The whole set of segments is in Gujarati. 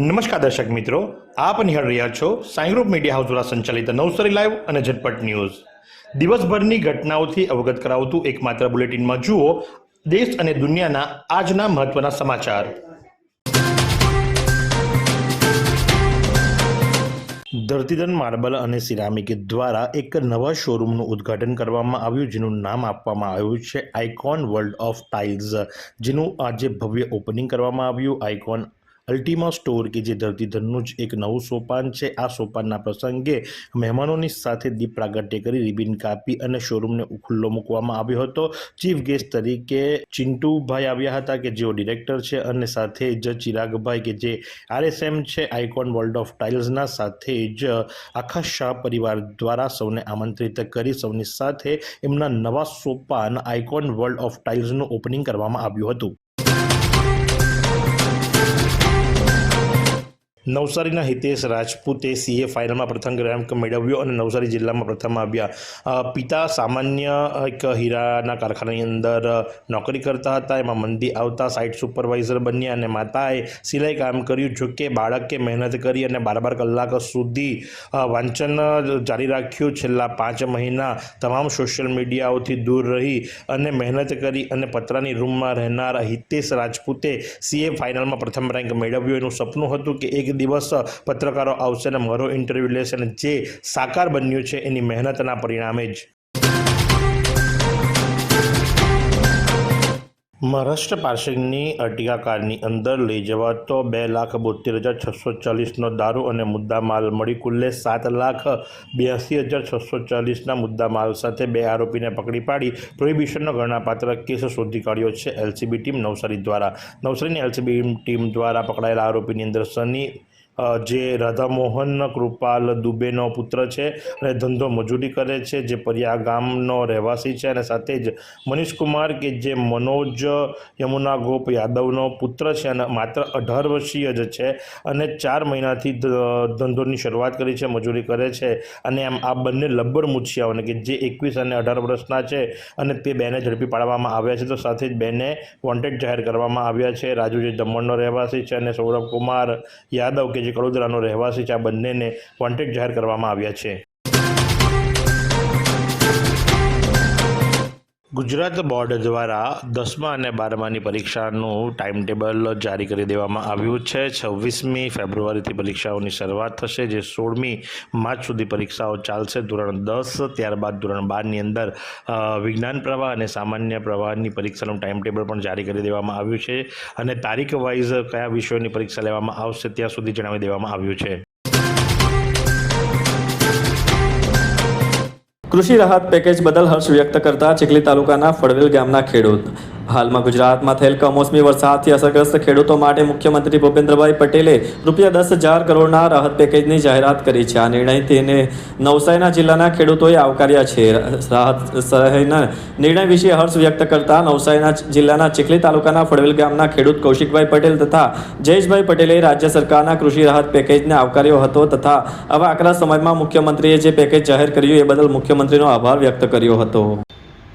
નમસ્કાર દર્શક મિત્રો, આપ નિહાળ રહ્યા છો સાઈ ગ્રુપ મીડિયા હાઉસ દ્વારા સંચાલિત નવસારી લાઈવ અને ઝટપટ ન્યૂઝ. દિવસભરની ઘટનાઓથી અવગત કરાવતું એકમાત્ર બુલેટિનમાં જુઓ દેશ અને દુનિયાના આજના મહત્વના સમાચાર. ધરતીધન માર્બલ અને સિરામિક દ્વારા એક નવા શોરૂમનું ઉદ્ઘાટન કરવામાં આવ્યું, જેનું નામ આપવામાં આવ્યું છે આઇકોન વર્લ્ડ ઓફ ટાઇલ્સ, જેનું આજે ભવ્ય ઓપનિંગ કરવામાં આવ્યું. આઇકોન અલ્ટિમા સ્ટોર કે જે ધરતીધરનું જ એક નવું સોપાન છે. આ સોપાનના પ્રસંગે મહેમાનોની સાથે દીપ પ્રાગટ્ય કરી રિબિન કાપી અને શોરૂમને ખુલ્લો મૂકવામાં આવ્યો હતો. ચીફ ગેસ્ટ તરીકે ચિંટુભાઈ આવ્યા હતા કે જેઓ ડિરેક્ટર છે અને સાથે જ ચિરાગભાઈ કે જે આરએસએમ છે. આઇકોન વર્લ્ડ ઓફ ટાઇલ્સના સાથે જ આખા શાહ પરિવાર દ્વારા સૌને આમંત્રિત કરી સૌની સાથે એમના નવા સોપાન આઇકોન વર્લ્ડ ઓફ ટાઇલ્સનું ઓપનિંગ કરવામાં આવ્યું હતું. નવસારીના હિતેશ રાજપૂતે સીએ ફાઇનલમાં પ્રથમ રેન્ક મેળવ્યો અને નવસારી જિલ્લામાં પ્રથમ આવ્યા. પિતા સામાન્ય એક હીરાના કારખાનાની અંદર નોકરી કરતા હતા. એમાં મંદી આવતા સાઇટ સુપરવાઇઝર બન્યા અને માતાએ સિલાઈ કામ કર્યું, જો કે બાળકે મહેનત કરી અને બાર બાર કલાક સુધી વાંચન જારી રાખ્યું. છેલ્લા પાંચ મહિના તમામ સોશિયલ મીડિયાઓથી દૂર રહી અને મહેનત કરી અને પતરાની રૂમમાં રહેનાર હિતેશ રાજપૂતે સીએ ફાઇનલમાં પ્રથમ રેન્ક મેળવ્યો. એનું સપનું હતું કે એક દિવસ પત્રકારો આવશે અને મારો ઇન્ટરવ્યૂ લેશે અને જે સાકાર બન્યું છે એની મહેનતના પરિણામે જ. મહારાષ્ટ્ર પાર્સિંગની અટિકા કારની અંદર લઈ જવાતો બે લાખ બોતેર હજાર છસો ચાલીસનો દારૂ અને મુદ્દામાલ મળી કુલ્લે સાત લાખ બ્યાસી હજાર છસો ચાલીસના મુદ્દામાલ સાથે બે આરોપીને પકડી પાડી પ્રોહિબિશનનો ગણનાપાત્ર કેસ શોધી કાઢ્યો છે. એલસીબી ટીમ નવસારી દ્વારા નવસારીની એલસીબી ટીમ દ્વારા પકડાયેલા આરોપીની અંદર સની જે રાધામોહન કૃપાલ દુબેનો પુત્ર છે અને ધંધો મજૂરી કરે છે, જે પરિયા ગામનો રહેવાસી છે અને સાથે જ મનીષ કુમાર કે જે મનોજ યમુના ગોપ યાદવનો પુત્ર છે અને માત્ર અઢાર વર્ષીય જ છે અને ચાર મહિનાથી ધંધોની શરૂઆત કરી છે, મજૂરી કરે છે અને આમ આ બંને લબ્બર મુછિયાઓને કે જે એકવીસ અને અઢાર વર્ષના છે અને તે બેને ઝડપી પાડવામાં આવ્યા છે. તો સાથે જ બેને વોન્ટેડ જાહેર કરવામાં આવ્યા છે. રાજુ જે દમણનો રહેવાસી છે અને સૌરભ કુમાર યાદવ કે જે કડોદરાનો રહેવાસી છે આ બંનેને વોન્ટેડ જાહેર કરવામાં આવ્યા છે. ગુજરાત બોર્ડ દ્વારા દસમા અને બારમાની પરીક્ષાનું ટાઈમ ટેબલ જારી કરી દેવામાં આવ્યું છે. છવ્વીસમી ફેબ્રુઆરીથી પરીક્ષાઓની શરૂઆત થશે, જે સોળમી માર્ચ સુધી પરીક્ષાઓ ચાલશે ધોરણ દસ, ત્યારબાદ ધોરણ બારની અંદર વિજ્ઞાન પ્રવાહ અને સામાન્ય પ્રવાહની પરીક્ષાનું ટાઈમ ટેબલ પણ જારી કરી દેવામાં આવ્યું છે અને તારીખ વાઇઝ કયા વિષયોની પરીક્ષા લેવામાં આવશે, ત્યાં સુધી જણાવી દેવામાં આવ્યું છે. કૃષિ રાહત પેકેજ બદલ હર્ષ વ્યક્ત કરતા ચીખલી તાલુકાના ફળવેલ ગામના ખેડૂત હાલમાં ગુજરાતમાં થયેલ કમોસમી વરસાદથી અસરગ્રસ્ત ખેડૂતો માટે મુખ્યમંત્રી ભૂપેન્દ્રભાઈ પટેલે રૂપિયા દસ હજાર કરોડના રાહત પેકેજની જાહેરાત કરી છે. આ નિર્ણય તેને નવસારીના જિલ્લાના ખેડૂતોએ આવકાર્યા છે. રાહત સહાયના નિર્ણય વિશે હર્ષ વ્યક્ત કરતા નવસારીના જિલ્લાના ચીખલી તાલુકાના ફળવેલ ગામના ખેડૂત કૌશિકભાઈ પટેલ તથા જયેશભાઈ પટેલે રાજ્ય સરકારના કૃષિ રાહત પેકેજને આવકાર્યો હતો તથા આવા આકરા સમયમાં મુખ્યમંત્રીએ જે પેકેજ જાહેર કર્યું એ બદલ મુખ્યમંત્રીનો આભાર વ્યક્ત કર્યો હતો.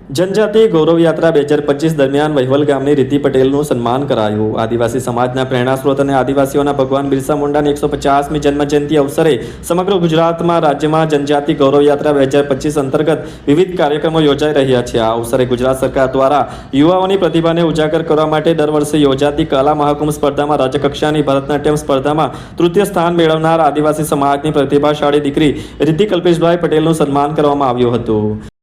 જનજાતિ ગૌરવ યાત્રા બે હજાર પચીસ દરમિયાન વહીવલ ગામની રીતિ પટેલનું સન્માન કરાયું. આદિવાસી સમાજના પ્રેરણા સ્ત્રોત અને આદિવાસીઓના ભગવાન બિરસા મુંડાની એકસો પચાસમી જન્મજયંતિ અવસરે સમગ્ર ગુજરાતમાં રાજ્યમાં જનજાતિ ગૌરવ યાત્રા બે હજાર પચીસ અંતર્ગત વિવિધ કાર્યક્રમો યોજાઈ રહ્યા છે. આ અવસરે ગુજરાત સરકાર દ્વારા યુવાઓની પ્રતિભાને ઉજાગર કરવા માટે દર વર્ષે યોજાતી કલા મહાકુંભ સ્પર્ધામાં રાજ્યકક્ષાની ભરતનાટ્યમ સ્પર્ધામાં તૃતીય સ્થાન મેળવનાર આદિવાસી સમાજની પ્રતિભાશાળી દીકરી રીતિ કલ્પેશભાઈ પટેલનું સન્માન કરવામાં આવ્યું હતું.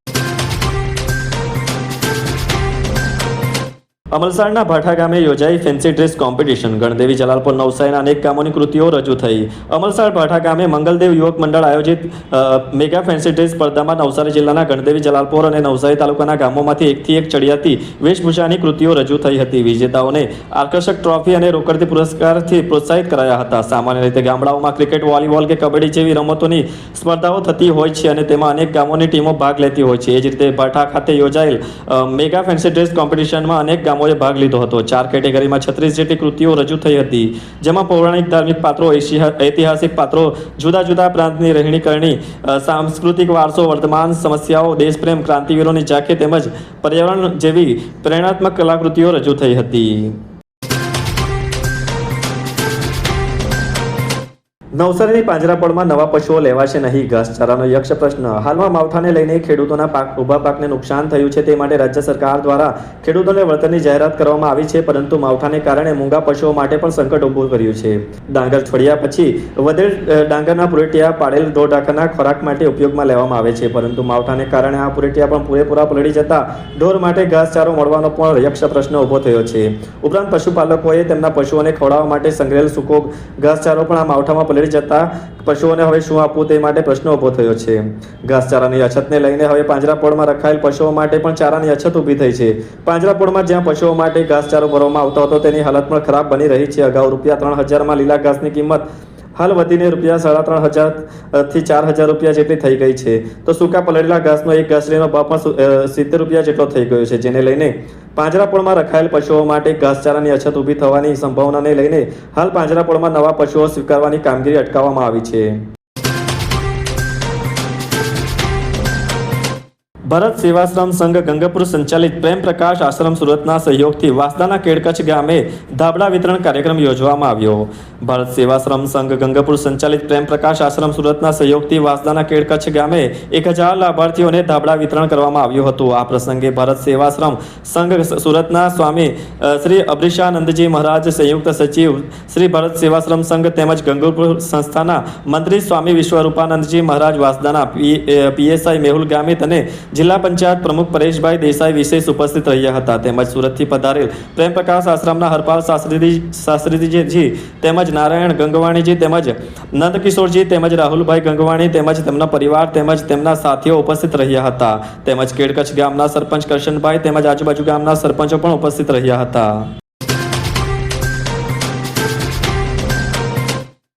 અમલસાડના ભાઠા ગામે યોજાઈ fancy dress competition Gandevi, Jalalpur, નવસારીના અનેક કામોની કૃતિઓ રજૂ થઈ. અમલસાડ ભાઠા ગામે મંગલદેવ યુવક મંડળ આયોજિત મેગા ફેન્સી ડ્રેસ સ્પર્ધામાં નવસારી જિલ્લાના ગણદેવી, જલાલપુર અને નવસારી તાલુકાના ગામોમાંથી એકથી એક ચડિયાતી વેશભૂષાની કૃતિઓ રજૂ થઈ હતી. વિજેતાઓને આકર્ષક ટ્રોફી અને રોકડથી પુરસ્કારથી પ્રોત્સાહિત કરાયા હતા. સામાન્ય રીતે ગામડાઓમાં ક્રિકેટ, વોલીબોલ કે કબડ્ડી જેવી રમતોની સ્પર્ધાઓ થતી હોય છે અને તેમાં અનેક ગામોની ટીમો ભાગ લેતી હોય છે. એ જ રીતે ભાઠા ખાતે યોજાયેલ મેગા ફેન્સી ડ્રેસ કોમ્પિટિશનમાં અનેક ગામોએ ભાગ લીધો હતો. ચાર કેટેગરીમાં છત્રીસ જેટલી કૃતિઓ રજૂ થઈ હતી, જેમાં પૌરાણિક, ધાર્મિક પાત્રો ઐતિહાસિક પાત્રો, જુદા જુદા પ્રાંતની રહેણી કરણી સાંસ્કૃતિક વારસો, વર્તમાન સમસ્યાઓ, દેશપ્રેમ, ક્રાંતિવીરોની ઝાંખી તેમજ પર્યાવરણ જેવી પ્રેરણાત્મક કલાકૃતિઓ રજૂ થઈ હતી. નવસારીની પાંજરાપોળમાં નવા પશુઓ લેવાશે નહીં. ઘાસચારાનો યક્ષ પ્રશ્ન. હાલમાં માવઠાને લઈને ખેડૂતોના પાક, ઊભા પાકને નુકસાન થયું છે તે માટે રાજ્ય સરકાર દ્વારા ખેડૂતોને વળતરની જાહેરાત કરવામાં આવી છે, પરંતુ માવઠાને કારણે મૂંગા પશુઓ માટે પણ સંકટ ઊભું કર્યું છે. ડાંગર છોડ્યા પછી વધેલ ડાંગરના પુરેટિયા પાડેલ ઢોર ઢાંખરના ખોરાક માટે ઉપયોગમાં લેવામાં આવે છે, પરંતુ માવઠાને કારણે આ પુરેટિયા પણ પૂરેપૂરા પલળી જતા ઢોર માટે ઘાસચારો મળવાનો પણ યક્ષ પ્રશ્ન ઊભો થયો છે. ઉપરાંત પશુપાલકોએ તેમના પશુઓને ખવડાવવા માટે સંગ્રહેલ સૂકો ઘાસચારો પણ આ માવઠામાં પલળી જતા પશુઓને હવે શું આપવું તે માટે પ્રશ્ન ઊભો થયો છે. ઘાસચારાની અછતને લઈને હવે પાંજરાપોળમાં રખાયેલ પશુઓ માટે પણ ચારાની અછત ઊભી થઈ છે. પાંજરાપોળમાં જ્યાં પશુઓ માટે ઘાસચારો ભરવામાં આવતો હતો તેની હાલત પણ ખરાબ બની રહી છે. અગાઉ રૂપિયા ત્રણ હજારમાં લીલા ઘાસની કિંમત હાલ વધીને રૂપિયા સાડા ત્રણ હજારથી ચાર હજાર રૂપિયા જેટલી થઈ ગઈ છે. તો સૂકા પલળેલા ઘાસનો એક ઘાસડીનો ભાવ પણ સિત્તેર રૂપિયા જેટલો થઈ ગયો છે, જેને લઈને પાંજરાપોળમાં રખાયેલ પશુઓ માટે ઘાસચારાની અછત ઊભી થવાની સંભાવનાને લઈને હાલ પાંજરાપોળમાં નવા પશુઓ સ્વીકારવાની કામગીરી અટકાવવામાં આવી છે. ભરત સેવાશ્રમ સંઘ ગંગાપુર સંચાલિત પ્રેમ પ્રકાશ આશ્રમ સુરતના સહયોગથી વાસદાના કેડકચ્છ ગામે ધાબળા વિતરણ કાર્યક્રમ યોજવામાં આવ્યો. ભારત સેવાશ્રમ સંઘ ગંગાપુર સંચાલિત પ્રેમ પ્રકાશ આશ્રમ સુરતના સહયોગથી વાસદાના કેડકચ્છ ગામે એક હજાર લાભાર્થીઓને ધાબળા વિતરણ કરવામાં આવ્યું હતું. આ પ્રસંગે ભારત સેવાશ્રમ સંઘ સુરતના સ્વામી શ્રી અબ્રિશાનંદજી મહારાજ, સંયુક્ત સચિવ શ્રી ભારત સેવાશ્રમ સંઘ તેમજ ગંગાપુર સંસ્થાના મંત્રી સ્વામી વિશ્વરૂપાનંદજી મહારાજ વાસદાના પીએસઆઈ મેહુલ ગામિત અને જિલ્લા પંચાયત પ્રમુખ પરેશભાઈ દેસાઈ વિશેષ ઉપસ્થિત રહ્યા હતા. તેમજ સુરતથી પધારેલ પ્રેમ પ્રકાશ આશ્રમના હરપાલ શાસ્ત્રીજી, શાસ્ત્રીજીજી તેમજ નારાયણ ગંગવાણીજી તેમજ નંદકિશોરજી તેમજ રાહુલભાઈ ગંગવાણી તેમજ તેમના પરિવાર તેમજ તેમના સાથીઓ ઉપસ્થિત રહ્યા હતા. તેમજ કેડકચ્છ ગામના સરપંચ કરશનભાઈ તેમજ આજુબાજુ ગામના સરપંચો પણ ઉપસ્થિત રહ્યા હતા.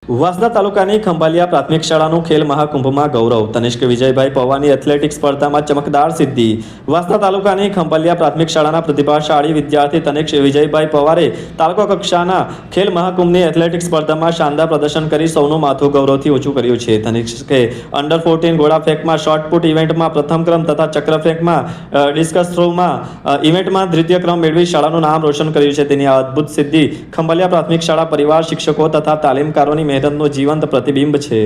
વાસદા તાલુકાની ખંભાલિયા પ્રાથમિક શાળાનું ખેલ મહાકુંભમાં ગૌરવ. તનિષ્ક વિજયભાઈ પવાની એથ્લેટિક સ્પર્ધામાં ચમકદાર સિદ્ધિ. વાસદા તાલુકાની ખંભાલિયા પ્રાથમિક શાળાના પ્રતિભાશાળી વિદ્યાર્થી તનિષ્ક વિજયભાઈ પવારે તાલુકા કક્ષાના ખેલ મહાકુંભની એથ્લેટિક સ્પર્ધામાં શાનદાર પ્રદર્શન કરી સૌનું માથું ગૌરવથી ઊંચું કર્યું છે. તનિષ્કે અંડર ફોર્ટીન ઘોડા ફેંકમાં શોર્ટપુટ ઇવેન્ટમાં પ્રથમ ક્રમ તથા ચક્ર ફેંકમાં ડિસ્કસ થ્રોમાં ઇવેન્ટમાં દ્વિતીય ક્રમ મેળવી શાળાનું નામ રોશન કર્યું છે. તેની આ અદ્ભુત સિદ્ધિ ખંભાલિયા પ્રાથમિક શાળા પરિવાર, શિક્ષકો તથા તાલીમકારોની મહેનતનું જીવંત પ્રતિબિંબ છે.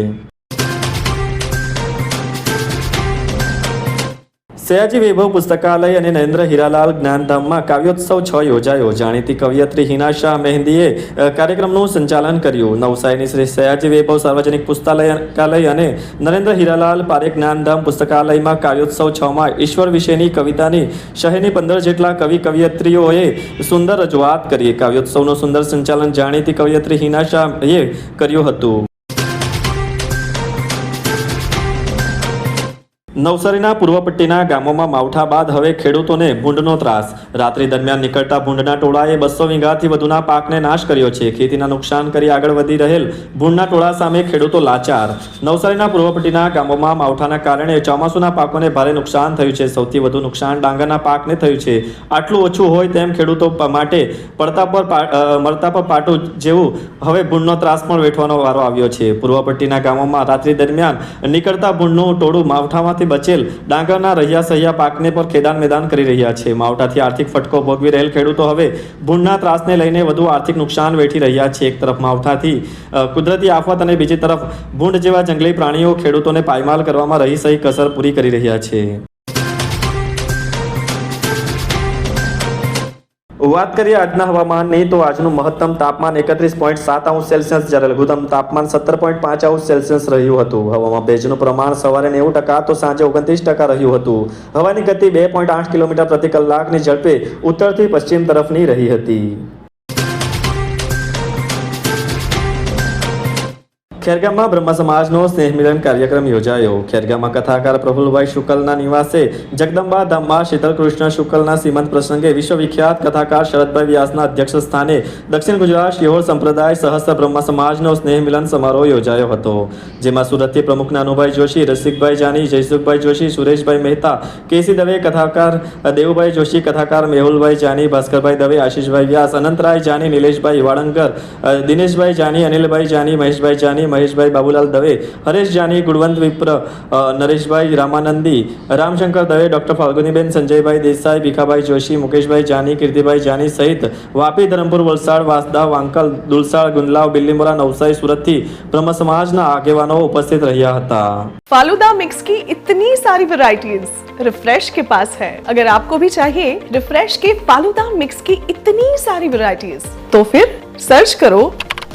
સયાજી વૈભવ પુસ્તકાલય અને નરેન્દ્ર હીરાલાલ જ્ઞાનધામમાં કાવ્યોત્સવ છ યોજાયો. જાણીતી કવિયત્રી હિના શાહ મહેંદીએ કાર્યક્રમનું સંચાલન કર્યું. નવસારીની શ્રી સયાજી વૈભવ સાર્વજનિક પુસ્તકાલય અને નરેન્દ્ર હીરાલાલ પારેખ જ્ઞાનધામ પુસ્તકાલયમાં કાવ્યોત્સવ છમાં ઈશ્વર વિશેની કવિતાની શહેરની પંદર જેટલા કવિ કવિયત્રીઓએ સુંદર રજૂઆત કરી. કાવ્યોત્સવનું સુંદર સંચાલન જાણીતી કવિયત્રી હિના શાહએ કર્યું હતું. નવસારીના પૂર્વ પટ્ટીના ગામોમાં માવઠા બાદ હવે ખેડૂતોને ભૂંડનો ત્રાસ. રાત્રિ દરમિયાન નીકળતા ભૂંડના ટોળાએ બસો વીઘાથી વધુના પાકને નાશ કર્યો છે. ખેતીના નુકસાન કરી આગળ વધી રહેલ ભૂંડના ટોળા સામે ખેડૂતો લાચાર. નવસારીના પૂર્વ પટ્ટીના ગામોમાં માવઠાના કારણે ચોમાસુના પાકોને ભારે નુકસાન થયું છે. સૌથી વધુ નુકસાન ડાંગરના પાકને થયું છે. આટલું ઓછું હોય તેમ ખેડૂતો માટે પડતા પર મળતા પર પાટું જેવું હવે ભૂંડનો ત્રાસ પણ વેઠવાનો વારો આવ્યો છે. પૂર્વ પટ્ટીના ગામોમાં રાત્રિ દરમિયાન નીકળતા ભૂંડનું ટોળું માવઠામાંથી બચેલ. ડાંગરના રહ્યા સહ્યા પાકને પર ખેદાન મેદાન કરી રહ્યા છે. માવઠાથી આર્થિક ફટકો ભોગવી રહેલ ખેડૂતો હવે ભૂંડના ત્રાસને લઈને વધુ આર્થિક નુકસાન વેઠી રહ્યા છે. એક તરફ માવઠાથી કુદરતી આફત અને બીજી તરફ ભૂંડ જેવા જંગલી પ્રાણીઓ ખેડૂતોને પાયમાલ કરવામાં રહી સહી કસર પૂરી કરી રહ્યા છે. વાત કરીએ આજના હવામાનની, તો આજનું મહત્તમ તાપમાન એકત્રીસ પોઈન્ટ સાત અંશ સેલ્સિયસ જ્યારે લઘુત્તમ તાપમાન સત્તર પોઈન્ટ પાંચ અંશ સેલ્સિયસ રહ્યું હતું. હવામાં ભેજનું પ્રમાણ સવારે નેવું ટકા તો સાંજે ઓગણત્રીસ ટકા રહ્યું હતું. હવાની ગતિ બે પોઈન્ટ આઠ કિલોમીટર પ્રતિ કલાકની ઝડપે ઉત્તરથી પશ્ચિમ તરફની રહી હતી. ખેરગામમાં બ્રહ્મ સમાજનો સ્નેહ કાર્યક્રમ યોજાયો. ખેરગામમાં કથાકાર પ્રફુલભાઈ શુકલના નિવાસે જગદંબા ધામમાં શીતલકૃષ્ણ શુકલના સીમંત પ્રસંગે વિશ્વવિખ્યાત કથાકાર શરદભાઈ વ્યાસના અધ્યક્ષ સ્થાને દક્ષિણ ગુજરાત શિહોર સંપ્રદાય સહસ્ત્ર બ્રહ્મ સમાજનો સ્નેહ મિલન સમારોહ યોજાયો હતો. જેમાં સુરતથી પ્રમુખ નાનુભાઈ જોશી, રસિકભાઈ જાની, જયસુખભાઈ જોશી, સુરેશભાઈ મહેતા, કેસી દવે કથાકાર, દેવુભાઈ જોશી કથાકાર, મેહુલભાઈ જાની, ભાસ્કરભાઈ દવે, આશીષભાઈ વ્યાસ, અનંતરાય જાની, નિલેશભાઈ વાળંગર દિનેશભાઈ જાની, અનિલભાઈ જાની, મહેશભાઈ જાની મહેશભાઈ બાબુલાલ દવે હરેશ જાની ગુણવંત વિપ્ર અ, નરેશભાઈ રામાનંદી રામશંકર દવે ડોક્ટર ફાલ્ગુનીબેન સંજયભાઈ દેસાઈ ભીખાભાઈ જોશી મુકેશભાઈ જાની કીર્તિભાઈ જાની સહિત વાપી ધરમપુર વલસાડ વાસદા વાંકલ દુલસાડ ગુંદલાવ બિલ્લીમોરા નવસારી સુરતથી બ્રહ્મ સમાજના આગેવાનો ઉપસ્થિત રહ્યા હતા फालूदा मिक्स की इतनी सारी वैरायटीज रिफ्रेश के पास है अगर आपको भी चाहिए रिफ्रेश के फालूदा मिक्स की इतनी सारी वैरायटीज तो फिर सर्च करो